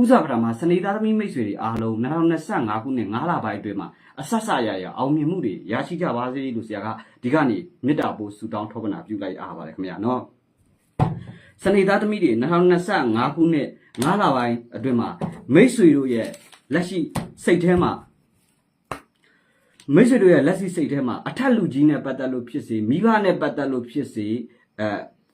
ဥစားပထမစနေသားသမီးမိတ်ဆွေတွေအားလုံး2025ခုနှစ်9လပိုင်းအတွင်းမှာအဆက်ဆက်ရရအောင်မြင်မှုတွေရရှိကြပါစေလို့ဆရာကဒီကနေ့မေတ္တာပို့ဆုတောင်းထောပနာပြုလိုက်အားပါတယ်ခင်ဗျာနော်စနေသားသမီးတွေ2025ခုနှစ်9လပိုင်းအတွင်းမှာမိတ်ဆွေတို့ရဲ့လက်ရှိစိတ်ထဲမှာမိတ်ဆွေတို့ရဲ့လက်ရှိစိတ်ထဲမှာအထက်လူကြီးနဲ့ပတ်သက်လို့ဖြစ်စေမိဘနဲ့ပတ်သက်လို့ဖြစ်စေအဲ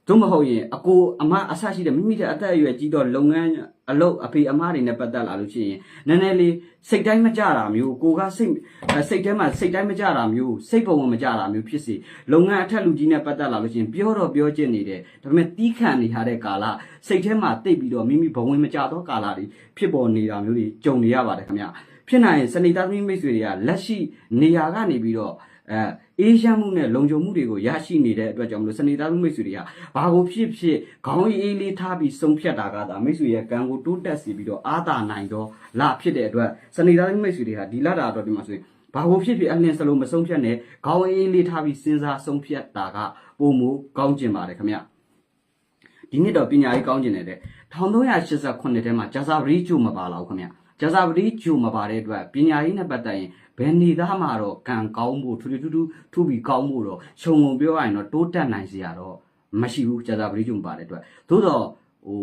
သို့မဟုတ်ရင်အကိုအမအဆရှိတဲ့မိမိတဲ့အသက်အရွယ်ကြီးတော့လုပ်ငန်း အလုပ်အဖေအမတွေနဲ့ပတ်သက်လာလို့ရှိရင်နည်းနည်းလေးစိတ်တိုင်းမကြတာမျိုးကိုကစိတ်အဲစိတ်ထဲမှာစိတ်တိုင်းမကြတာမျိုးစိတ်ပုံမကြတာမျိုးဖြစ်စေလုပ်ငန်းအထက်လူကြီးနဲ့ပတ်သက်လာလို့ရှိရင်ပြောတော့ပြောချင်နေတယ်ဒါပေမဲ့တီးခံနေရတဲ့ကာလစိတ်ထဲမှာတိတ်ပြီးတော့မိမိဘဝင်မကြတော့ကာလတွေဖြစ်ပေါ်နေတာမျိုးတွေကြုံနေရပါတယ်ခင်ဗျဖြစ်နိုင်ရင်စနေသားသမီးမိတ်ဆွေတွေကလက်ရှိနေရာကနေပြီးတော့ အဲအေးရှမ်းမှုနဲ့လုံခြုံမှုတွေကိုရရှိနေတဲ့အတွက်ကြောင့်မလို့စနေသားသမီးမိတ်ဆွေတွေကဘာကိုဖြစ်ဖြစ်ခေါင်းအေးလေးထားပြီးဆုံးဖြတ်တာကသာမိတ်ဆွေရဲ့ကံကိုတိုးတက်စေပြီးတော့အာသာနိုင်တော့လဖြစ်တဲ့အတွက်စနေသားသမီးမိတ်ဆွေတွေဟာဒီလတာတော့ဒီမှာဆိုရင်ဘာကိုဖြစ်ဖြစ်အလင်းစလုံးမဆုံးဖြတ်နဲ့ခေါင်းအေးလေးထားပြီးစဉ်းစားဆုံးဖြတ်တာကပုံမူကောင်းကျင်ပါတယ်ခင်ဗျဒီနှစ်တော့ပညာရေးကောင်းကျင်တယ်တဲ့1388ထဲမှာဂျာဇာဗရီဂျိုမပါလာဘူးခင်ဗျ ဂျာဇာဗရီဂျိုမပါတဲ့အတွက်ပညာရေးနဲ့ပတ်သက်ရင်ဘယ်နေသားမှာတော့ကံကောင်းဖို့ထူထူထူးထူးထူပြီးကောင်းဖို့တော့ခြုံငုံပြောရရင်တော့တိုးတက်နိုင်စရာတော့မရှိဘူးဂျာဇာဗရီဂျိုမပါတဲ့အတွက်သို့တော့ဟို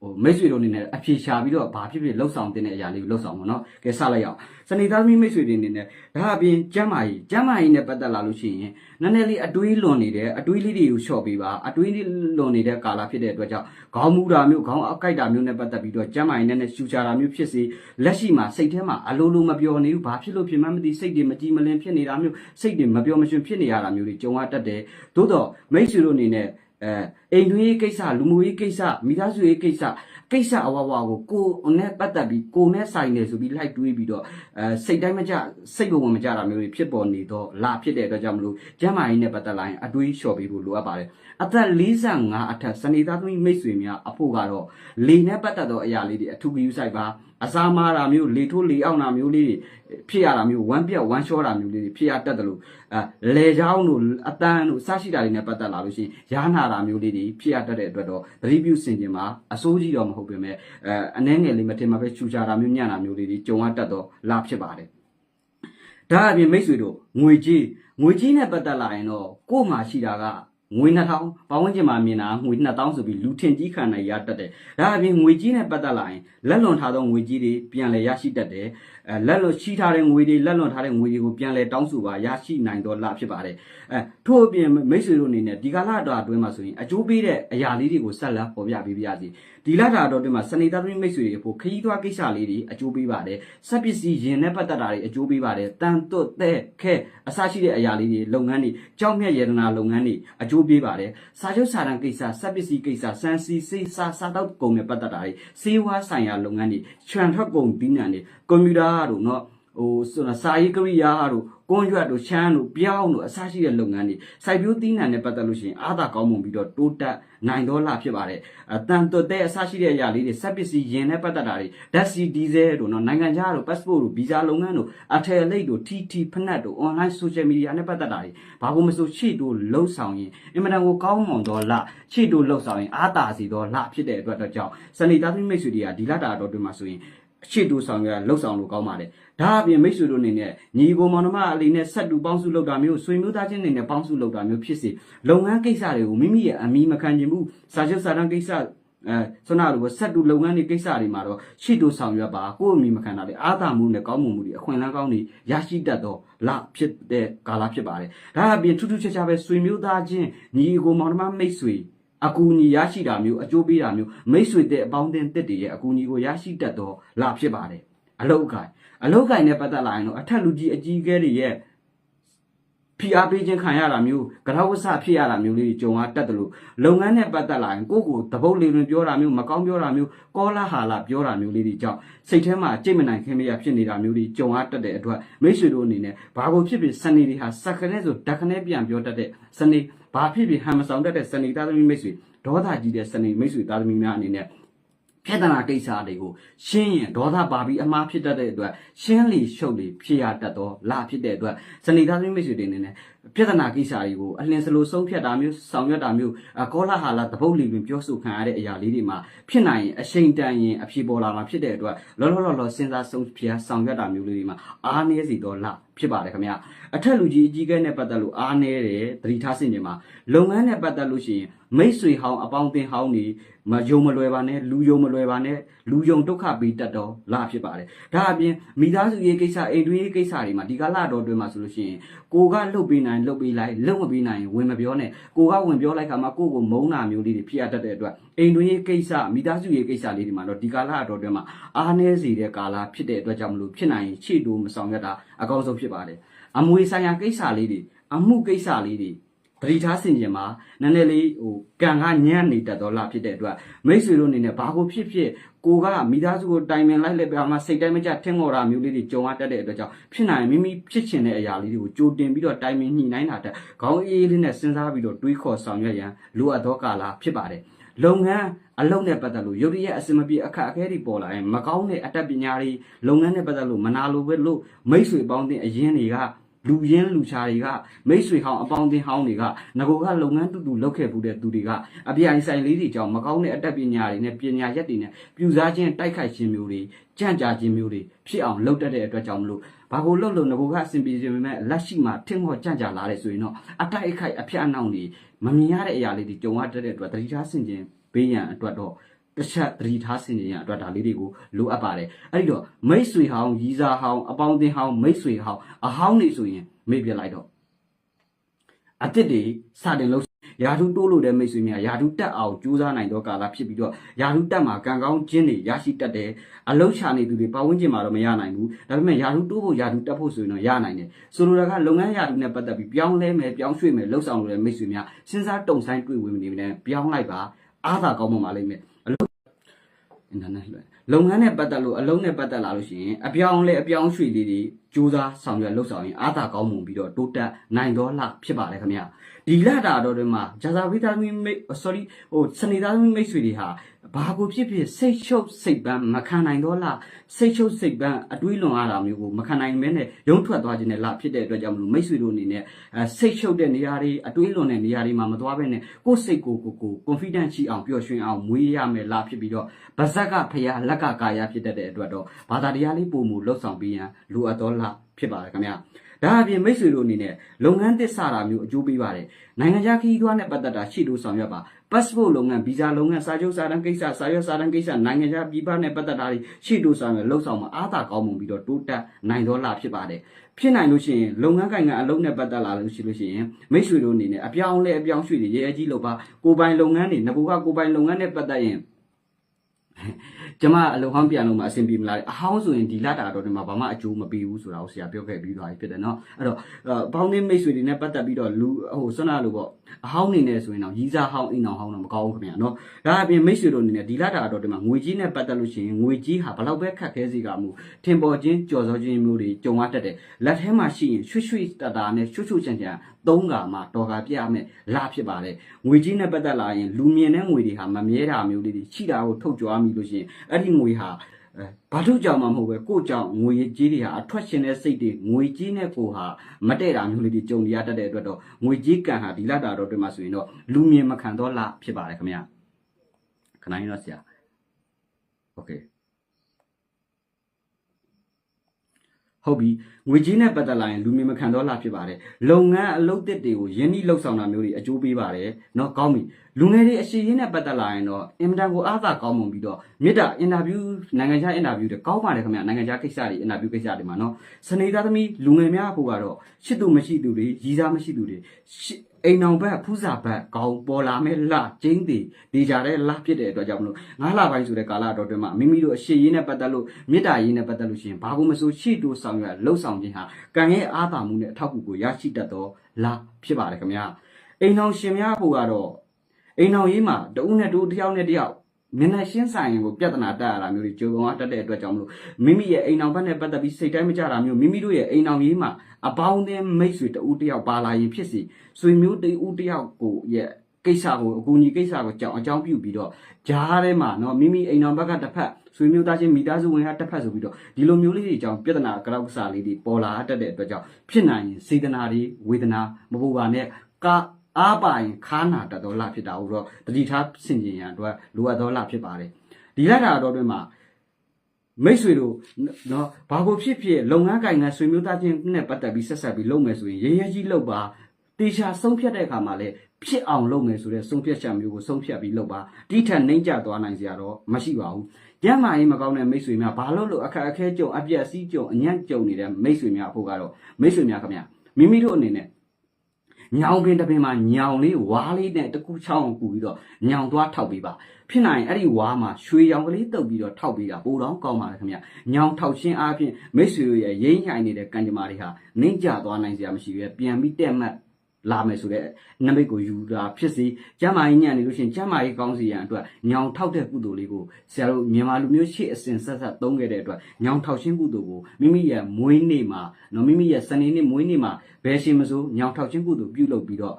ဟိုမိတ်ဆွေတို့အနေနဲ့အဖြေရှာပြီးတော့ဘာဖြစ်ဖြစ်လှုပ်ဆောင်တဲ့အရာလေးကိုလှုပ်ဆောင်ပါတော့။ကဲစလိုက်အောင်။စနေသားသမီးမိတ်ဆွေတွေအနေနဲ့ဒါအပြင်ကျမ်းမာရေးကျမ်းမာရေးနဲ့ပတ်သက်လာလို့ရှိရင်နည်းနည်းလေးအတွေးလွန်နေတယ်အတွေးလေးတွေကိုလျှော့ပေးပါအတွေးလေးလွန်နေတဲ့ကာလဖြစ်တဲ့အတွက်ကြောင့်ခေါင်းမူတာမျိုးခေါင်းအကိုက်တာမျိုးနဲ့ပတ်သက်ပြီးတော့ကျမ်းမာရေးနဲ့နဲ့ရှူချတာမျိုးဖြစ်စေလက်ရှိမှာစိတ်ထဲမှာအလိုလိုမပြောနေဘူးဘာဖြစ်လို့ဖြစ်မှန်းမသိစိတ်တွေမကြည်မလင်ဖြစ်နေတာမျိုးစိတ်တွေမပြောမရှင်ဖြစ်နေရတာမျိုးတွေကြုံရတတ်တယ်။သို့တော့မိတ်ဆွေတို့အနေနဲ့ အဲအိမ်တွင်းရေးကိစ္စလူမှုရေးကိစ္စမိသားစုရေးကိစ္စကိစ္စအဝဝကိုကိုယ်နဲ့ပတ်သက်ပြီးကိုယ်နဲ့ဆိုင်နေဆိုပြီးလိုက်တွေးပြီးတော့အဲစိတ်တိုင်းမကြစိတ်ဝင်မကြတာမျိုးတွေဖြစ်ပေါ်နေတော့လာဖြစ်တဲ့အတွက်ကြောင့်မလို့ကျမ်းမာရေးနဲ့ပတ်သက်လာရင်အတွေးလျှော့ပေးဖို့လိုအပ်ပါတယ်အသက်45အထက်စနေသားသမီးမိတ်ဆွေများအဖို့ကတော့လေနဲ့ပတ်သက်သောအရာလေးတွေအထူးဂရုစိုက်ပါ အစာမာတာမျိုးလေထိုးလေအောင်တာမျိုးလေးတွေဖြစ်ရတာမျိုးဝမ်းပြက်ဝမ်းလျှောတာမျိုးလေးတွေဖြစ်ရတတ်တယ်လို့အဲလေချောင်းတို့အတန်းတို့စရှိတာတွေနဲ့ပတ်သက်လာလို့ရှိရင်ရားနာတာမျိုးလေးတွေဖြစ်ရတတ်တဲ့အတွက်တော့သတိပြုစင်ခြင်းမှာအစိုးကြီးတော့မဟုတ်ပေမဲ့အဲအနှဲငယ်လေးမထင်မှပဲချူချတာမျိုးညံ့တာမျိုးလေးတွေကြုံရတတ်တော့လာဖြစ်ပါတယ်ဒါအပြင်မိတ်ဆွေတို့ငွေကြီးငွေကြီးနဲ့ပတ်သက်လာရင်တော့ကို့မှာရှိတာက ငွေ2000ပတ်ဝန်းကျင်မှာမြင်တာငွေ2000ဆိုပြီးလူထင်ကြီးခံနိုင်ရတတ်တယ်။ဒါအပြင်ငွေကြီးနဲ့ပတ်သက်လာရင်လက်လွန်ထားသောငွေကြီးတွေပြန်လည်ရရှိတတ်တယ်။အဲလက်လွန်ရှိထားတဲ့ငွေတွေလက်လွန်ထားတဲ့ငွေတွေကိုပြန်လည်တောင်းဆိုပါရရှိနိုင်တော့လာဖြစ်ပါတယ်။အဲထို့အပြင်မိတ်ဆွေတို့အနေနဲ့ဒီကာလတော်အတွင်းမှာဆိုရင်အကျိုးပေးတဲ့အရာလေးတွေကိုဆက်လက်ပေါ်ပြပေးပါရစေ။ ဒီလတာတော်အတွင်းမှာစနေသားသမီးမိတ်ဆွေတွေအဖို့ခရီးသွားကိစ္စလေးတွေအကျိုးပေးပါတယ်။စက်ပစ္စည်းရင်နဲ့ပတ်သက်တာတွေအကျိုးပေးပါတယ်။တန်တွတ်တဲ့ခဲအစရှိတဲ့အရာလေးတွေလုပ်ငန်းတွေကြောက်မြတ်ယေဒနာလုပ်ငန်းတွေအကျိုးပေးပါတယ်။စာချုပ်စာတမ်းကိစ္စစက်ပစ္စည်းကိစ္စစံစီစေးစာစားတော့ကုန်နဲ့ပတ်သက်တာတွေစေဝါဆိုင်ရာလုပ်ငန်းတွေချွန်ထွက်ကုန်ပြီးနံတွေကွန်ပျူတာတို့เนาะ ဟိုဆိုတာစာရေးကရိယာတို့ကွန်ရွက်တို့ချမ်းတို့ပြောင်းတို့အစရှိတဲ့လုပ်ငန်းတွေစိုက်ပျိုးသီးနှံနဲ့ပတ်သက်လို့ရှိရင်အားသာကောင်းမွန်ပြီးတော့တိုးတက်နိုင်တော့လာဖြစ်ပါတယ်အတန်တွတ်တဲ့အစရှိတဲ့အရာလေးတွေစက်ပစ္စည်းယင်နဲ့ပတ်သက်တာတွေဓာတ်ဆီဒီဇယ်တို့နော်နိုင်ငံခြားတို့ passport တို့ဗီဇာလုပ်ငန်းတို့အထယ်လိတ်တို့ TT ဖက်နက်တို့ online social media နဲ့ပတ်သက်တာတွေဘာလို့မဆိုရှေ့တို့လှုပ်ဆောင်ရင်အင်မတန်ကိုကောင်းမွန်တော့လာရှေ့တို့လှုပ်ဆောင်ရင်အားသာစီတော့လာဖြစ်တဲ့အတွက်တော့ကြောင့်စနေသားသမီးမိတ်ဆွေတွေကဒီလတာတော့တွင်မှာဆိုရင်ရှေ့တူဆောင်ရလှုပ်ဆောင်လို့ကောင်းပါတယ် ဒါအပြင်မိတ်ဆွေတို့အနေနဲ့ညီကိုမောင်နှမအလေးနဲ့ဆက်တူပေါင်းစုလုပ်တာမျိုးဆွေမျိုးသားချင်းတွေနဲ့ပေါင်းစုလုပ်တာမျိုးဖြစ်စေလုပ်ငန်းကိစ္စတွေကိုမိမိရဲ့အမိမခံခြင်းမှုစာချုပ်စာတမ်းကိစ္စအဲဆွမ်းနာလိုဆက်တူလုပ်ငန်းတွေကိစ္စတွေမှာတော့ရှေ့တူဆောင်ရွက်ပါကိုယ့်အမိမခံတာလေအာသာမှုနဲ့ကောင်းမှုမှုတွေအခွင့်အလမ်းကောင်းတွေရရှိတတ်တော့လဖြစ်တဲ့ကာလဖြစ်ပါတယ်ဒါအပြင်ထူးထူးခြားခြားပဲဆွေမျိုးသားချင်းညီကိုမောင်နှမမိတ်ဆွေအကူအညီရရှိတာမျိုးအကျိုးပေးတာမျိုးမိတ်ဆွေတဲ့အပေါင်းအသင်းတစ်တွေရဲ့အကူအညီကိုရရှိတတ်တော့လာဖြစ်ပါတယ်အလောက်ကိုင် အလောက်ကိုင်နဲ့ပတ်သက်လာရင်တော့အထက်လူကြီးအကြီးအကဲတွေရဲ့ဖိအားပေးခြင်းခံရတာမျိုးကရဝဆဖြစ်ရတာမျိုးလေးကြုံရတတ်တယ်လို့လုပ်ငန်းနဲ့ပတ်သက်လာရင်ကိုယ့်ကိုတပုတ်လေးတွင်ပြောတာမျိုးမကောင်းပြောတာမျိုးကောလာဟာလာပြောတာမျိုးလေးတွေကြောင့်စိတ်ထဲမှာကြိတ်မနိုင်ခင်မရဖြစ်နေတာမျိုးတွေကြုံရတတ်တဲ့အတွက်မိတ်ဆွေတို့အနေနဲ့ဘာကိုဖြစ်ဖြစ်စနေတွေဟာစက္ကနဲ့ဆိုဓာတ်ခနဲ့ပြန်ပြောတတ်တဲ့စနေဘာဖြစ်ဖြစ်ဟန်မဆောင်တတ်တဲ့စနေသားသမီးမိတ်ဆွေဒေါသကြီးတဲ့စနေမိတ်ဆွေသားသမီးများအနေနဲ့ ပြဿနာကိစ္စတွေကိုရှင်းရင်ဒေါသပါပြီးအမှားဖြစ်တတ်တဲ့အတွက်ရှင်းလီရှုပ်လီဖြစ်ရတတ်တော့လာဖြစ်တဲ့အတွက်စနေသားသမီးမိတ်ဆွေတွေအနေနဲ့ပြဿနာကိစ္စတွေကိုအလင်းစလိုဆုံးဖြတ်တာမျိုးဆောင်ရွက်တာမျိုးအကောလာဟာလာတပုတ်လီပင်ပြောဆိုခံရတဲ့အရာလေးတွေမှာဖြစ်နိုင်ရင်အရှိန်တန်ရင်အဖြေပေါ်လာမှာဖြစ်တဲ့အတွက်လောလောလောလောစဉ်းစားဆုံးဖြတ်ဆောင်ရွက်တာမျိုးလေးတွေမှာအားနည်းစီတော့လာဖြစ်ပါတယ်ခင်ဗျအထက်လူကြီးအကြီးကဲနဲ့ပတ်သက်လို့အားနည်းတယ်သတိထားစင်ကြမှာလုပ်ငန်းနဲ့ပတ်သက်လို့ရှိရင်မိတ်ဆွေဟောင်းအပေါင်းအသင်းဟောင်းတွေမယုံမလွယ်ပါနဲ့လူယုံမလွယ်ပါနဲ့လူယုံဒုက္ခပေးတတ်တော့လာဖြစ်ပါတယ်ဒါအပြင်မိသားစုရေးကိစ္စအိမ်တွင်းရေးကိစ္စတွေမှာဒီကလာတော်တွင်မှာဆိုလို့ရှိရင်ကိုကလှုပ်ပေးနိုင်လှုပ်ပေးလိုက်လှုပ်မပေးနိုင်ရင်ဝင်မပြောနဲ့ကိုကဝင်ပြောလိုက်ခါမှာကိုကိုမုန်းတာမျိုးလေးတွေဖြစ်ရတတ်တဲ့အတွက်အိမ်တွင်းရေးကိစ္စမိသားစုရေးကိစ္စလေးတွေမှာတော့ဒီကလာတော်တွင်မှာအားနည်းစေတဲ့ကာလဖြစ်တဲ့အတွက်ကြောင့်မလို့ဖြစ်နိုင်ရင်ခြေတိုးမဆောင်ရတာအကောင်းဆုံးဖြစ်ပါတယ်အမွေဆိုင်ရာကိစ္စလေးတွေအမှုကိစ္စလေးတွေ ပရိထားစင်ကြင်မှာနည်းနည်းလေးဟိုကံကညံ့နေတတ်တော့လားဖြစ်တဲ့အတွက်မိတ်ဆွေတို့အနေနဲ့ဘာကိုဖြစ်ဖြစ်ကိုကမိသားစုကိုတိုင်ပင်လိုက်လက်ပြမှာစိတ်တိုင်းမကြထင်ခေါ်တာမျိုးလေးတွေကြုံရတတ်တဲ့အတွက်ကြောင့်ဖြစ်နိုင်ရင်မိမိဖြစ်ချင်တဲ့အရာလေးတွေကိုကြိုတင်ပြီးတော့တိုင်ပင်ညှိနှိုင်းတာတက်ခေါင်းအေးအေးလေးနဲ့စဉ်းစားပြီးတော့တွေးခေါ်ဆောင်ရွက်ရန်လိုအပ်သောကာလဖြစ်ပါတယ်လုပ်ငန်းအလုပ်နဲ့ပတ်သက်လို့ရုပ်ရည်အစမပြေအခက်အခဲတွေပေါ်လာရင်မကောင်းတဲ့အတတ်ပညာတွေလုပ်ငန်းနဲ့ပတ်သက်လို့မနာလိုပဲလို့မိတ်ဆွေပေါင်းတဲ့အရင်တွေက လူရင်းလူချာတွေကမိတ်ဆွေဟောင်းအပေါင်းအသင်းဟောင်းတွေကငကိုကလုပ်ငန်းတူတူလုပ်ခဲ့မှုတဲ့သူတွေကအပြိုင်ဆိုင်လေးတွေကြောင့်မကောင်းတဲ့အတတ်ပညာတွေနဲ့ပညာရက်တွေနဲ့ပြူစားခြင်းတိုက်ခိုက်ခြင်းမျိုးတွေကြံ့ကြာခြင်းမျိုးတွေဖြစ်အောင်လုပ်တတ်တဲ့အတွက်ကြောင့်မလို့ဘာကိုလုပ်လို့ငကိုကအစဉ်ပြေခြင်းမဲ့လက်ရှိမှာထင်မော့ကြံ့ကြာလာတယ်ဆိုရင်တော့အတိုက်အခိုက်အဖျက်အနှောင့်တွေမမြင်ရတဲ့အရာလေးတွေကြုံရတတ်တဲ့အတွက်တတိထားဆင်ခြင်းဘေးရန်အတွက်တော့ တစ်ချက်သတိထားဆင်ခြင်ရအတွက်ဒါလေးတွေကိုလိုအပ်ပါတယ်အဲ့ဒီတော့မိတ်ဆွေဟောင်းရီးစားဟောင်းအပေါင်းအသင်းဟောင်းမိတ်ဆွေဟောင်းအဟောင်းနေဆိုရင်မေ့ပြလိုက်တော့အစ်စ်တွေစတင်လို့ယာထုတိုးလို့တဲ့မိတ်ဆွေများယာထုတက်အောင်ကြိုးစားနိုင်တော့ကာလဖြစ်ပြီးတော့ယာထုတက်မှာကံကောင်းခြင်းတွေရရှိတတ်တယ်အလုတ်ချနေသူတွေပတ်ဝန်းကျင်မှာတော့မရနိုင်ဘူးဒါပေမဲ့ယာထုတိုးဖို့ယာထုတက်ဖို့ဆိုရင်တော့ရနိုင်တယ်ဆိုလိုတာကလုပ်ငန်းယာထုနဲ့ပတ်သက်ပြီးပြောင်းလဲမယ်ပြောင်းရွှေ့မယ်လှုပ်ဆောင်လို့တဲ့မိတ်ဆွေများစဉ်းစားတုံဆိုင်တွေ့ဝင်နေတယ်ပြောင်းလိုက်ပါအားသာကောင်းမှပါလိမ့်မယ် အင်တာနက်လွှဲလုပ်ငန်းနဲ့ပတ်သက်လို့အလုံးနဲ့ပတ်သက်လာလို့ရှိရင်အပြောင်းလဲအပြောင်းရွှေ့လေးတွေစူးစမ်းဆောင်ရွက်လှုပ်ဆောင်ရင်အားသာကောင်းမှုပြီးတော့တိုးတက်နိုင်တော့လဖြစ်ပါတယ်ခင်ဗျာဒီလတာတော့တွေမှာဂျာဇာဝိသားသမီးမိတ် sorry ဟိုစနေသားသမီးမိတ်ဆွေတွေဟာ ဘာကိုဖြစ်ဖြစ်စိတ်ချုပ်စိတ်ပန်းမခံနိုင်တော့လားစိတ်ချုပ်စိတ်ပန်းအတွေးလွန်ရတာမျိုးကိုမခံနိုင်မဲနဲ့ရုံထွက်သွားခြင်းနဲ့လဖြစ်တဲ့အတွက်ကြောင့်မလို့မိတ်ဆွေတို့အနေနဲ့အဲစိတ်ချုပ်တဲ့နေရာတွေအတွေးလွန်တဲ့နေရာတွေမှာမသွားဘဲနဲ့ကိုယ်စိတ်ကိုကိုကို confidence ရှိအောင်ပျော်ရွှင်အောင်မွေးရမယ်လားဖြစ်ပြီးတော့ဗဇက်ကဖရာလက်ကကာယဖြစ်တတ်တဲ့အတွက်တော့ဘာသာတရားလေးပုံမူလှုပ်ဆောင်ပြီးရန်လိုအပ်တော်လားဖြစ်ပါတယ်ခင်ဗျာ ဒါအပြင်မိတ်ဆွေတို့အနေနဲ့လုပ်ငန်းသစ်စတာမျိုးအကျိုးပေးပါတယ်နိုင်ငံခြားခရီးသွားနဲ့ပတ်သက်တာရှိလို့ဆောင်ရွက်ပါ passport လုပ်ငန်းဗီဇာလုပ်ငန်းစာချုပ်စာတမ်းကိစ္စစာရွက်စာတမ်းကိစ္စနိုင်ငံခြားပြည်ပနဲ့ပတ်သက်တာတွေရှိလို့ဆောင်ရွက်လှုပ်ဆောင်မှာအားသာကောင်းမှုပြီးတော့တိုးတက်နိုင်တော်လားဖြစ်ပါတယ်ဖြစ်နိုင်လို့ရှိရင်လုပ်ငန်းကိုင်ကအလုပ်နဲ့ပတ်သက်လာလို့ရှိလို့ရှိရင်မိတ်ဆွေတို့အနေနဲ့အပြောင်းလဲအပြောင်းရွှေ့တွေရဲအကြီးလုပ်ပါကိုပိုင်လုပ်ငန်းတွေငကူကကိုပိုင်လုပ်ငန်းနဲ့ပတ်သက်ရင် ကျမအလုံဟောင်းပြန်လို့မအဆင်ပြေမလားအဟောင်းဆိုရင်ဒီလတာတော့ဒီမှာဘာမှအကျိုးမပေးဘူးဆိုတာကိုဆရာပြောခဲ့ပြီးသွားပြီဖြစ်တယ်နော်အဲ့တော့ဘောင်းနေမိတ်ဆွေတွေနဲ့ပတ်သက်ပြီးတော့လူဟိုဆွမ်းနာလို့ပေါ့အဟောင်းနေနေဆိုရင်တော့ရီးစားဟောင်းအိမ်အောင်ဟောင်းတော့မကောင်းဘူးခင်ဗျာနော်ဒါအပြင်မိတ်ဆွေတို့အနေနဲ့ဒီလတာတော့ဒီမှာငွေကြီးနဲ့ပတ်သက်လို့ရှိရင်ငွေကြီးဟာဘလောက်ပဲခက်ခဲစေကမှုထင်ပေါ်ခြင်းကြော်စောခြင်းမျိုးတွေကြုံရတတ်တယ်လက်ထဲမှာရှိရင်ရွှွှွှွတတာနဲ့ရွှွှွှွချန်ချန် သုံးကမှတော်ကပြရမယ်လာဖြစ်ပါတယ်ငွေကြီးနဲ့ပတ်သက်လာရင်လူမြင်တဲ့ငွေတွေဟာမမြဲတာမျိုးလေးတွေရှိတာကိုထုတ်ကြွားမိလို့ရှိရင်အဲ့ဒီငွေဟာအဲဘာလို့ကြောင်မှမဟုတ်ပဲကို့ကြောင့်ငွေကြီးတွေဟာအထွက်ရှင်တဲ့စိတ်တွေငွေကြီးနဲ့ကိုဟာမတည့်တာမျိုးလေးတွေကြုံရတတ်တဲ့အတွက်တော့ငွေကြီးကံဟာဒီလတာတော့တွေ့မှာဆိုရင်တော့လူမြင်မခံတော့လားဖြစ်ပါတယ်ခင်ဗျာခဏလေးတော့ဆရာโอเคဟုတ်ပြီ ငွေကြီးနဲ့ပတ်သက်လာရင်လူမြင်မခံတော့လားဖြစ်ပါတယ်လုပ်ငန်းအလုပ်သစ်တွေကိုယင်းနှိလှုပ်ဆောင်တာမျိုးတွေအကျိုးပေးပါတယ်เนาะကောင်းပြီလူငယ်တွေအရှိရင်းနဲ့ပတ်သက်လာရင်တော့အင်မတန်ကိုအားသာကောင်းမွန်ပြီးတော့မြစ်တာအင်တာဗျူးနိုင်ငံခြားအင်တာဗျူးတွေကောင်းပါတယ်ခင်ဗျနိုင်ငံခြားကိစ္စတွေအင်တာဗျူးကိစ္စတွေမှာเนาะစနေသားသမီးလူငယ်များဖို့ကတော့ရှစ်သူမရှိသူတွေရီးစားမရှိသူတွေရှစ်အိမ်အောင်ဘက်ဖူးစာဘက်ကောင်းပေါ်လာမဲ့လကျင်းတည်နေကြတဲ့လဖြစ်တဲ့အတွက်ကြောင့်မလို့ငါးလပိုင်းဆိုတဲ့ကာလတော်တွင်မှာမိမိတို့အရှိရင်းနဲ့ပတ်သက်လို့မေတ္တာရင်းနဲ့ပတ်သက်လို့ရှိရင်ဘာကိုမဆိုရှေ့တိုးဆောင်ရွက်လှုပ်ဆောင် ခြင်းဟာကံရဲ့အားသာမှုနဲ့အထောက်အကူကိုရရှိတတ်သောလဖြစ်ပါတယ်ခင်ဗျာအိမ်အောင်ရှင်များဖို့ကတော့အိမ်အောင်ရေးမှာတဦးနဲ့တူတစ်ယောက်နဲ့တစ်ယောက်မျက်နှာရှင်းဆိုင်ကိုပြဿနာတက်ရတာမျိုးတွေကြိုးပုံကတက်တဲ့အတွက်ကြောင့်မလို့မိမိရဲ့အိမ်အောင်ဘက်နဲ့ပတ်သက်ပြီးစိတ်တိုင်းမကြတာမျိုးမိမိတို့ရဲ့အိမ်အောင်ရေးမှာအပေါင်းအသင်းမိတ်ဆွေတဦးတစ်ယောက်ပါလာရင်ဖြစ်စီဆွေမျိုးတဦးတစ်ယောက်ကိုရဲ့ က ကိစ္စကိုအကူအညီကိစ္စကိုကြောင်အကြောင်းပြုပြီးတော့ဂျားထဲမှာเนาะမိမိအိမ်တော်ဘက်ကတစ်ဖက်ဆွေမျိုးသားချင်းမိသားစုဝင်ကတစ်ဖက်ဆိုပြီးတော့ဒီလိုမျိုးလေးတွေကြောင့်ပြဿနာကြောက်စားလေးတွေပေါ်လာတတ်တဲ့အတွက်ကြောင့်ဖြစ်နိုင်ရင်စေတနာတွေဝေဒနာမပူပါနဲ့ကာအားပါရင်ခါနာတတ်တော်လာဖြစ်တာဟုတ်တော့တတိထားဆင်ခြင်ရန်အတွက်လိုအပ်တော်လာဖြစ်ပါတယ်ဒီလက်တာတော်တွင်မှာ မိတ်ဆွေတို့နော်ဘာကိုဖြစ်ဖြစ်လုပ်ငန်းကိုင်ငန်းဆွေမျိုးသားချင်းနဲ့ပတ်သက်ပြီးဆက်ဆက်ပြီးလုပ်မယ်ဆိုရင်ရဲရဲကြီးလုပ်ပါ တေချာဆုံးဖြတ်တဲ့အခါမှာလည်းဖြစ်အောင်လုပ်မယ်ဆိုတဲ့ဆုံးဖြတ်ချက်မျိုးကိုဆုံးဖြတ်ပြီးလုပ်ပါတိထက်နှိမ့်ကျသွားနိုင်စရာတော့မရှိပါဘူးကျမ်းမာရေးမကောင်းတဲ့မိတ်ဆွေများဘာလို့လို့အခက်အခဲကြုံအပြက်စီးကြုံအညံ့ကြုံနေတဲ့မိတ်ဆွေများအဖို့ကတော့မိတ်ဆွေများခင်ဗျမိမိတို့အနေနဲ့ညောင်ပင်တစ်ပင်မှာညောင်လေးဝါးလေးနဲ့တစ်ခုချောင်းအောင်ပူပြီးတော့ညောင်သွားထောက်ပေးပါဖြစ်နိုင်အဲ့ဒီဝါမှာရွှေရောင်ကလေးတုပ်ပြီးတော့ထောက်ပေးတာပိုတော့ကောင်းပါလေခင်ဗျညောင်ထောက်ရှင်းအားဖြင့်မိတ်ဆွေတို့ရဲ့ရိမ့်ညိုင်နေတဲ့ကံကြမ္မာတွေဟာနှိမ့်ကျသွားနိုင်စရာမရှိပဲပြန်ပြီးတက်မှတ် လာမယ်ဆိုတဲ့နမိတ်ကိုယူတာဖြစ်စီကျမ်းမာရေးညံ့နေလို့ရှိရင်ကျမ်းမာရေးကောင်းစီရန်အတွက်ညောင်ထောက်တဲ့ကုသိုလ်လေးကိုဆရာတို့မြန်မာလူမျိုးရှေ့အစဉ်ဆက်ဆက်သုံးခဲ့တဲ့အတွက်ညောင်ထောက်ရှင်းကုသိုလ်ကိုမိမိရဲ့မွေးနေ့မှာနော်မိမိရဲ့စနေနေ့မွေးနေ့မှာဘယ်ရှင်မစိုးညောင်ထောက်ရှင်းကုသိုလ်ပြုလုပ်ပြီးတော့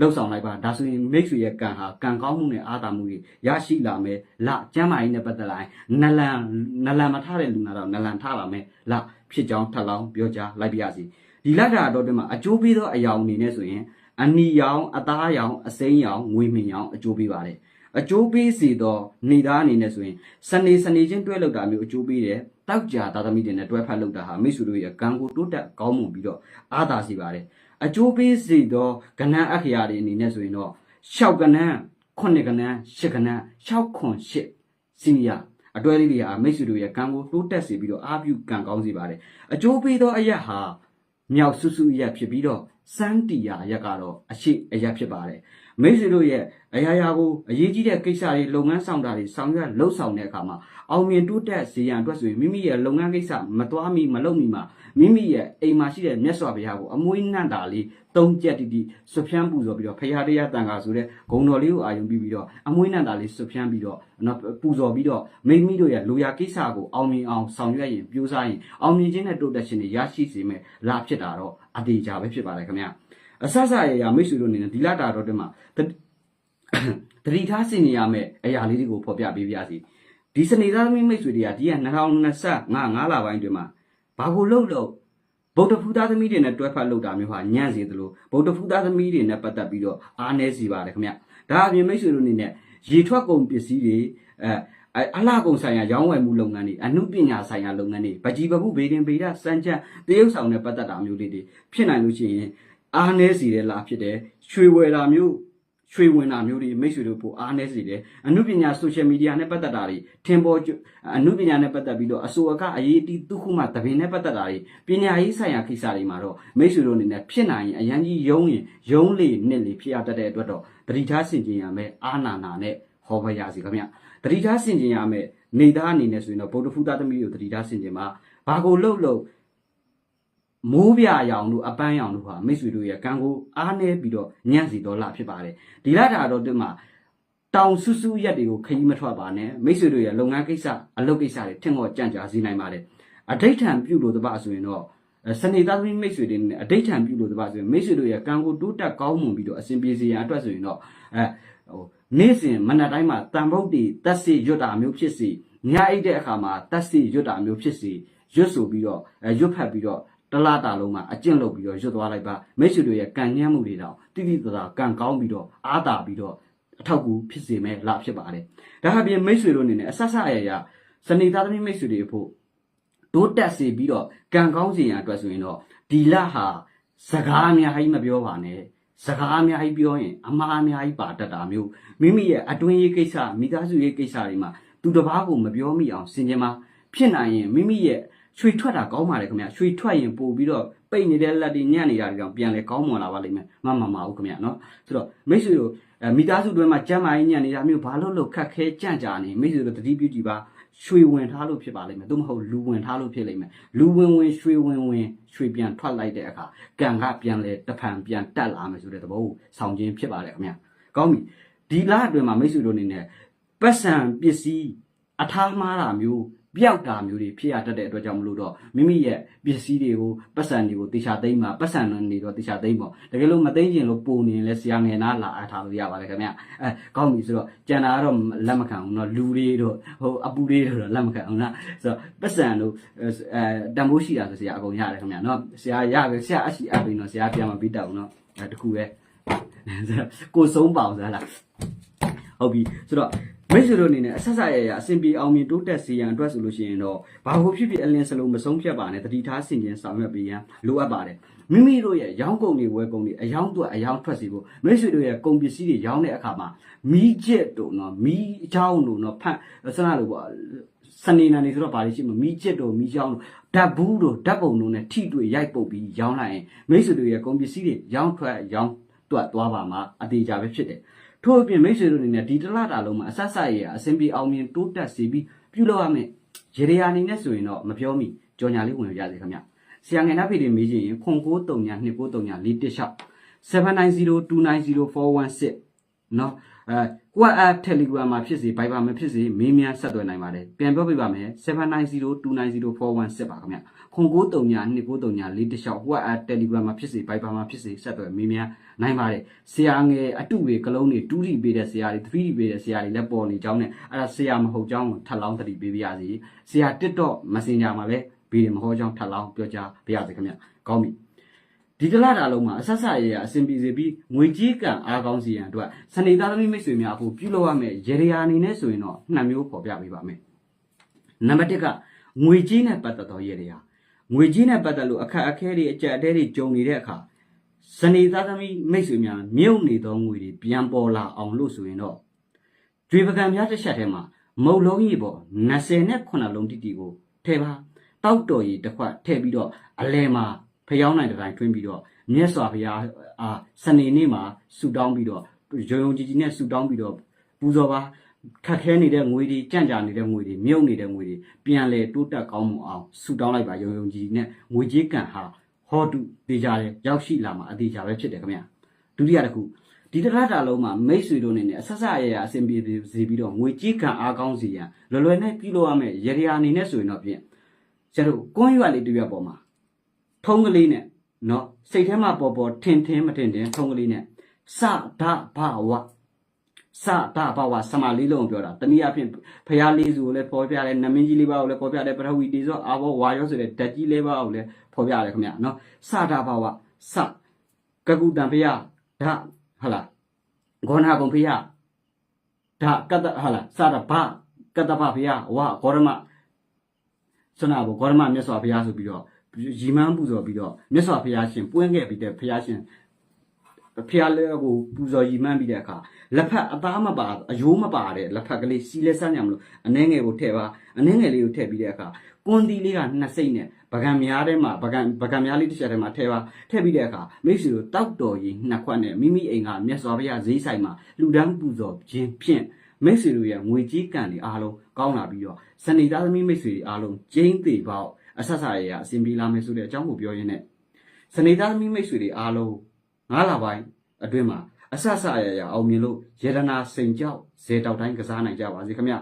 လှုပ်ဆောင်လိုက်ပါဒါဆိုရင်မိတ်ဆွေရဲ့ကံဟာကံကောင်းမှုနဲ့အာသာမှုတွေရရှိလာမယ်လကျမ်းမာရေးနဲ့ပတ်သက်လာရင်နလန်နလန်မထားတဲ့လူနာတော့နလန်ထားပါမယ်လဖြစ်ကြောင်းထပ်လောင်းပြောကြားလိုက်ပါရစီ ဒီလက်တာတော့ဒီမှာအကျိုးပေးသောအယောင်အနေနဲ့ဆိုရင်အနီရောင်အသားရောင်အစိမ်းရောင်ငွေမင်ရောင်အကျိုးပေးပါတယ်အကျိုးပေးစီတော့နေသားအနေနဲ့ဆိုရင်စနေစနေချင်းတွဲလောက်တာမျိုးအကျိုးပေးတယ်တောက်ကြသာသမီတွေနဲ့တွဲဖက်လောက်တာဟာမိတ်ဆွေတို့ရဲ့ကံကိုတိုးတက်ကောင်းမွန်ပြီးတော့အားသာစီပါတယ်အကျိုးပေးစေသောကဏ္ဍအခရာတွေအနေနဲ့ဆိုရင်တော့6ကဏ္ဍ9ကဏ္ဍ10ကဏ္ဍ6ခွန်10စီနီယာအတွဲလေးတွေဟာမိတ်ဆွေတို့ရဲ့ကံကိုတိုးတက်စေပြီးတော့အားပြုကံကောင်းစေပါတယ်အကျိုးပေးသောအရက်ဟာ မြောက်ဆုစုအရက်ဖြစ်ပြီးတော့စန်းတီယာအရက်ကတော့အရှိအရက်ဖြစ်ပါတယ်မိတ်ဆွေတို့ရဲ့အရာရာကိုအရေးကြီးတဲ့ကိစ္စတွေလုပ်ငန်းဆောင်တာတွေဆောင်ရွက်လှုပ်ဆောင်တဲ့အခါမှာအောင်မြင်တိုးတက်စေရန်အတွက်ဆိုရင်မိမိရဲ့လုပ်ငန်းကိစ္စမသွားမီမလုပ်မီမှာ မိမိရဲ့အိမ်မှာရှိတဲ့မြတ်စွာဘုရားကိုအမွှေးနှံ့တာလေးသုံးချက်တိတိဆွဖြန်းပူဇော်ပြီးတော့ဖရာတရားတန်ခါဆိုတဲ့ဂုံတော်လေးကိုအာယုံပြီးပြီးတော့အမွှေးနှံ့တာလေးဆွဖြန်းပြီးတော့နော်ပူဇော်ပြီးတော့မိမိတို့ရဲ့လူရကိစ္စကိုအောင်မြင်အောင်ဆောင်ရွက်ရင်ပြိုးစားရင်အောင်မြင်ခြင်းနဲ့တိုးတက်ခြင်းတွေရရှိစေမယ်လာဖြစ်တာတော့အတေချာပဲဖြစ်ပါတယ်ခင်ဗျအဆဆရရမိတ်ဆွေတို့အနေနဲ့ဒီလတာတော့တင်မှာတတတိထားစင်နေရမယ့်အရာလေးတွေကိုဖော်ပြပေးပြစီဒီစနေသားသမီးမိတ်ဆွေတွေကဒီက2025 5လပိုင်းတွင်မှာ ဘာကိုလှုပ်လို့ဗုဒ္ဓဖူသားသမီးတွေနဲ့တွဲဖက်လှုပ်တာမျိုးဟာညံ့စေသလိုဗုဒ္ဓဖူသားသမီးတွေနဲ့ပတ်သက်ပြီးတော့အားနည်းစီပါတယ်ခင်ဗျဒါအပြင်မိတ်ဆွေတို့အနေနဲ့ရေထွက်ကုန်ပစ္စည်းတွေအဲအဲအလားကုန်ဆိုင်ရာရောင်းဝယ်မှုလုပ်ငန်းတွေအမှုပညာဆိုင်ရာလုပ်ငန်းတွေဗကြီးပပုဘေဒင်ပေဒစံချမ်းတရုပ်ဆောင်နဲ့ပတ်သက်တာမျိုးလေးတွေဖြစ်နိုင်လို့ရှိရင်အားနည်းစီတဲ့လားဖြစ်တယ်ရွှေဝယ်တာမျိုး ရွှေဝင်တာမျိုးတွေမိတ်ဆွေတို့ပိုအားနည်းစေတယ်အမှုပညာ social media နဲ့ပတ်သက်တာတွေထင်ပေါ်ကျွအမှုပညာနဲ့ပတ်သက်ပြီးတော့အဆိုအကအရေးအတီးသူခုမှတပင်နဲ့ပတ်သက်တာတွေပညာရေးဆိုင်ရာကိစ္စတွေမှာတော့မိတ်ဆွေတို့အနေနဲ့ဖြစ်နိုင်ရင်အရန်ကြီးယုံရင်ယုံလေနှစ်လေဖြစ်ရတတ်တဲ့အတွက်တော့တတိထားဆင်ခြင်ရမယ်အာနာနာနဲ့ဟောပါရစီခင်ဗျတတိထားဆင်ခြင်ရမယ်နေသားအနေနဲ့ဆိုရင်တော့ဗုဒ္ဓဖူသားသမီးကိုတတိထားဆင်ခြင်မှာဘာကိုလှုပ်လှုပ် မိုးပြရောင်တို့အပန်းရောင်တို့ဟာမိတ်ဆွေတို့ရဲ့ကံကိုအားနည်းပြီးတော့ညံ့စီတော်လာဖြစ်ပါတယ်ဒီလတာတော့ဒီမှာတောင်ဆူဆူရက်တွေကိုခရီးမထွက်ပါနဲ့မိတ်ဆွေတို့ရဲ့လုပ်ငန်းကိစ္စအလုပ်ကိစ္စတွေထင်တော့ကြံ့ကြာစေနိုင်ပါတယ်အဋိဋ္ဌံပြုလို့တပတ်ဆိုရင်တော့အဲစနေသားသမီးမိတ်ဆွေတွေနဲ့အဋိဋ္ဌံပြုလို့တပတ်ဆိုရင်မိတ်ဆွေတို့ရဲ့ကံကိုတိုးတက်ကောင်းမွန်ပြီးတော့အစဉ်ပြေစေရန်အတွက်ဆိုရင်တော့အဲဟိုနေ့စဉ်မနက်တိုင်းမှာတန်ဖုတ်တွေတက်စီရွတ်တာမျိုးဖြစ်စီညအိတ်တဲ့အခါမှာတက်စီရွတ်တာမျိုးဖြစ်စီရွတ်ဆိုပြီးတော့အဲရွတ်ဖတ်ပြီးတော့ တလားတာလုံးမှာအကျင့်လုပ်ပြီးတော့ရွတ်သွားလိုက်ပါမိတ်ဆွေတို့ရဲ့ကံညမ်းမှုတွေတော့တိတိတသာကံကောင်းပြီးတော့အားတာပြီးတော့အထောက်အကူဖြစ်စေမယ်လာဖြစ်ပါတယ်ဒါဟာပြင်မိတ်ဆွေတို့အနေနဲ့အဆက်ဆက်အရရစနေသားသမီးမိတ်ဆွေတွေအဖို့တိုးတက်စေပြီးတော့ကံကောင်းစေရန်အတွက်ဆိုရင်တော့ဒီလဟာစကားအများကြီးမပြောပါနဲ့စကားအများကြီးပြောရင်အမှားအများကြီးပါတတ်တာမျိုးမိမိရဲ့အတွင်းရေးကိစ္စမိသားစုရေးကိစ္စတွေမှာသူတစ်ပါးကိုမပြောမိအောင်စင်ကြင်မှာဖြစ်နိုင်ရင်မိမိရဲ့ ရွှေထွက်တာကောင်းပါလေခင်ဗျာရွှေထွက်ရင်ပို့ပြီးတော့ပိတ်နေတဲ့လက်တွေညံ့နေတာတွေကြောင့်ပြန်လဲကောင်းမွန်လာပါလိမ့်မယ်မမမဟုတ်ခင်ဗျာနော်ဆိုတော့မိတ်ဆွေတို့အဲမိသားစုတွဲမှာကြမ်းမာရေးညံ့နေတာမျိုးဘာလို့လို့ခက်ခဲကြံ့ကြာနေမိတ်ဆွေတို့တတိပြုကြည့်ပါရွှေဝင်ထားလို့ဖြစ်ပါလိမ့်မယ်သို့မဟုတ်လူဝင်ထားလို့ဖြစ်လိမ့်မယ်လူဝင်ဝင်ရွှေဝင်ဝင်ရွှေပြန်ထွက်လိုက်တဲ့အခါကံကပြန်လဲတဖန်ပြန်တက်လာမယ်ဆိုတဲ့သဘောကိုဆောင်ခြင်းဖြစ်ပါတယ်ခင်ဗျာကောင်းပြီဒီလအတွင်းမှာမိတ်ဆွေတို့အနေနဲ့ပတ်စံပစ္စည်းအထားမှားတာမျိုး ပျောက်တာမျိုးတွေဖြစ်ရတတ်တဲ့အတွက်ကြောင့်မလို့တော့မိမိရဲ့ပစ္စည်းတွေကိုပတ်စံတွေကိုတေချာသိမ်းမှာပတ်စံနေတော့တေချာသိမ်းပေါ့တကယ်လို့မသိမ်းရင်လို့ပုံနေရင်လဲဆရာငယ်နာလာအထားလို့ရပါတယ်ခင်ဗျအဲကောင်းပြီဆိုတော့ကျန်တာကတော့လက်မခံဘူးเนาะလူတွေတို့ဟိုအပူတွေတို့တော့လက်မခံအောင်နော်ဆိုတော့ပတ်စံတို့အဲတန်ဖိုးရှိတာဆိုဆရာအကုန်ရတယ်ခင်ဗျเนาะဆရာရပြီဆရာအရှိအပ်ပြီเนาะဆရာပြန်မပြီးတော့ဘူးเนาะအဲတခုပဲကိုဆုံးပါအောင်စလားဟုတ်ပြီဆိုတော့ မိတ်ဆွေတို့အနေနဲ့အဆက်ဆက်ရရအစဉ်ပြေအောင်မြင်တိုးတက်စေရန်အတွက်ဆိုလို့ရှိရင်တော့ဘာလို့ဖြစ်ဖြစ်အလင်းစလုံးမဆုံးဖြတ်ပါနဲ့တတိထားဆင်ခြင်ဆောင်ရွက်ပေးရန်လိုအပ်ပါတယ်မိမိတို့ရဲ့ရောင်းကုန်တွေဝယ်ကုန်တွေအယောင်းတော့အယောင်းထွက်စီဖို့မိတ်ဆွေတို့ရဲ့ကုန်ပစ္စည်းတွေရောင်းတဲ့အခါမှာမီးကျက်တို့နော်မီးအချောင်းတို့နော်ဖတ်ဆန္ဒလို့ပေါ့စနေနာနေဆိုတော့ဗာလိရှိမမီးကျက်တို့မီးချောင်းတို့ဓာတ်ဘူးတို့ဓာတ်ပုံတို့နဲ့ထိတွေ့ရိုက်ပုတ်ပြီးရောင်းလိုက်ရင်မိတ်ဆွေတို့ရဲ့ကုန်ပစ္စည်းတွေရောင်းထွက်ရောင်းတွက်သွားပါမှာအသေးကြပဲဖြစ်တယ် ထို့အပြင်မိတ်ဆွေတို့အနေနဲ့ဒီတစ်လတာလုံးမှာအဆက်ဆက်ရအဆင်ပြေအောင်မြင်တိုးတက်စေပြီးပြုလုပ်ရမယ်ရေရရာအနေနဲ့ဆိုရင်တော့မပြောမိကြော်ညာလေးဝင်ပြစေခင်ဗျဆရာငယ်နှဖေးတွေမေးချင်ရင်ခွန်939 239 416 7902904116နော် အဲကိုအပ် Telegram မှာဖြစ်စေ Viber မှာဖြစ်စေမေးမြန်းဆက်သွယ်နိုင်ပါတယ်ပြန်ပြောပြပါမယ်7902904116ပါခင်ဗျခွန်939 239 416ကိုအပ် Telegram မှာဖြစ်စေ Viber မှာဖြစ်စေဆက်သွယ်မေးမြန်းနိုင်ပါတယ်ဆရာငယ်အတုတွေကလုံးတွေ2တီပေးတဲ့ဆရာတွေ3တီပေးတဲ့ဆရာတွေလည်းပေါ်နေကြောင်းနဲ့အဲ့ဒါဆရာမဟုတ်ကြောင်းကိုထပ်လောင်းတတိပေးပြရစီဆရာ TikTok Messenger မှာလည်းဗီဒီယိုမဟောကြောင်းထပ်လောင်းပြောကြားပြရစီခင်ဗျကောင်းပြီ ဒီတလတာလုံးမှာအဆက်ဆက်ရရအဆင်ပြေစေပြီးငွေကြေးကံအားကောင်းစီရန်အတွက်စနေသားသမီးမိတ်ဆွေများအဖို့ပြုလုပ်ရမယ့်ရေရာအနေနဲ့ဆိုရင်တော့နှစ်မျိုးပေါ်ပြပေးပါမယ်။နံပါတ်1ကငွေကြေးနဲ့ပတ်သက်သောရေရာငွေကြေးနဲ့ပတ်သက်လို့အခက်အခဲတွေအကြက်အတဲတွေကြုံနေတဲ့အခါစနေသားသမီးမိတ်ဆွေများမြုပ်နေသောငွေတွေပြန်ပေါ်လာအောင်လို့ဆိုရင်တော့ကြွေပကံများတစ်ချက်ထဲမှာမုတ်လုံးကြီးပေါ့20နဲ့9လုံးတိတိကိုထည့်ပါတောက်တော်ကြီးတစ်ခွက်ထည့်ပြီးတော့အလဲမှာ ဖျောင်းနိုင်တဲ့တိုင်းတွင်းပြီးတော့မြတ်စွာဘုရားအာစနေနေ့မှာဆူတောင်းပြီးတော့ရုံရုံကြီးကြီးနဲ့ဆူတောင်းပြီးတော့ပူဇော်ပါခက်ခဲနေတဲ့ငွေတွေကြန့်ကြာနေတဲ့ငွေတွေမြုပ်နေတဲ့ငွေတွေပြန်လဲတိုးတက်ကောင်းမွန်အောင်ဆူတောင်းလိုက်ပါရုံရုံကြီးကြီးနဲ့ငွေကြီးကံဟာဟောတုတေချာတယ်ရောက်ရှိလာမှာအသေးချာပဲဖြစ်တယ်ခင်ဗျဒုတိယတစ်ခုဒီတရတာလုံးမှာမိတ်ဆွေတို့နေနဲ့အဆက်ဆက်ရရအဆင်ပြေစေပြီးတော့ငွေကြီးကံအားကောင်းစေရန်လွယ်လွယ်နဲ့ပြုလုပ်ရမယ့်ရရအနေနဲ့ဆိုရင်တော့ဖြင့်ကျတို့ကွန်းရွက်လေးတစ်ရွက်ပေါ်မှာ ထုံးကလေးနဲ့နော်စိတ်ထဲမှာပေါ်ပေါ်ထင်ထင်မထင်ထင်ထုံးကလေးနဲ့စဒဘဝစဒဘဝစမလေးလုံးပြောတာတနည်းအားဖြင့်ဖရာလေးစုကိုလည်းပေါ်ပြတယ်နမင်းကြီးလေးပါကိုလည်းပေါ်ပြတယ်ပထဝီတေဇောအာဘောဝါရောဆိုတဲ့ဓာတ်ကြီးလေးပါကိုလည်းပေါ်ပြတယ်ခင်ဗျနော်စဒဘဝစကကုတံဖရာဓာဟလာဂောနာကုံဖရာဓာကတဟလာစဒဘကတဘဖရာဝဂေါရမစနာဘောဂေါရမမြတ်စွာဘုရားဆိုပြီးတော့ ရီမန်းပူဇော်ပြီးတော့မြတ်စွာဘုရားရှင်ပွင့်ခဲ့ပြီးတဲ့ဘုရားရှင်ဘုရားလည်းကိုပူဇော်ရီမန်းပြီးတဲ့အခါလက်ဖက်အသားမပါအယိုးမပါတဲ့လက်ဖက်ကလေးစီလဲဆန်းညံမလို့အနှဲငယ်ကိုထည့်ပါအနှဲငယ်လေးကိုထည့်ပြီးတဲ့အခါကွန်တီလေးကနှစ်စိမ့်နဲ့ပကံများထဲမှာပကံပကံများလေးတစ်ချက်ထဲမှာထည့်ပါထည့်ပြီးတဲ့အခါမိတ်ဆွေတို့တောက်တော်ကြီးနှစ်ခွက်နဲ့မိမိအိမ်ကမြတ်စွာဘုရားဈေးဆိုင်မှာလူဒန်းပူဇော်ခြင်းဖြင့်မိတ်ဆွေတို့ရဲ့ငွေကြီးကံတွေအားလုံးကောင်းလာပြီးတော့စနေသားသမီးမိတ်ဆွေတွေအားလုံးကျင်းသေးပေါက် အဆက်ဆက်ရရအစဉ်ပြေလာမယ်ဆိုတဲ့အကြောင်းကိုပြောရင်းနဲ့စနေသားသမီးမိတ်ဆွေတွေအားလုံးငါးလပိုင်းအတွင်းမှာအဆက်ဆက်ရရအောင်မြင်လို့ယေဒနာစိန်ကြောက်ဇေတောက်တိုင်းကစားနိုင်ကြပါစေခင်ဗျ